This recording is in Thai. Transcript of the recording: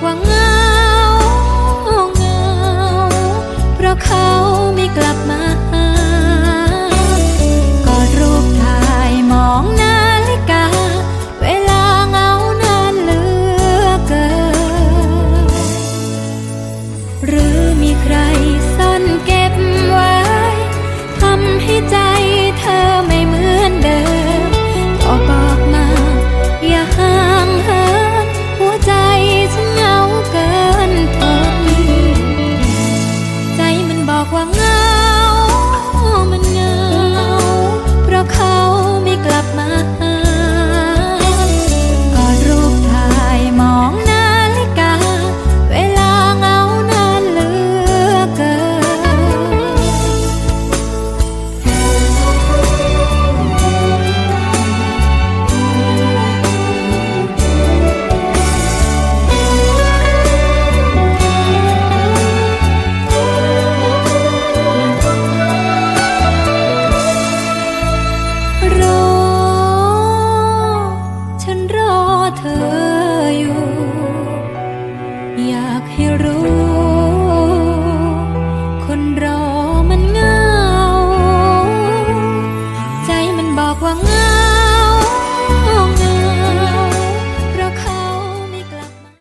Qua เธออยู่ อยากให้รู้ คนรอมันเงา ใจมันบอกว่าเงา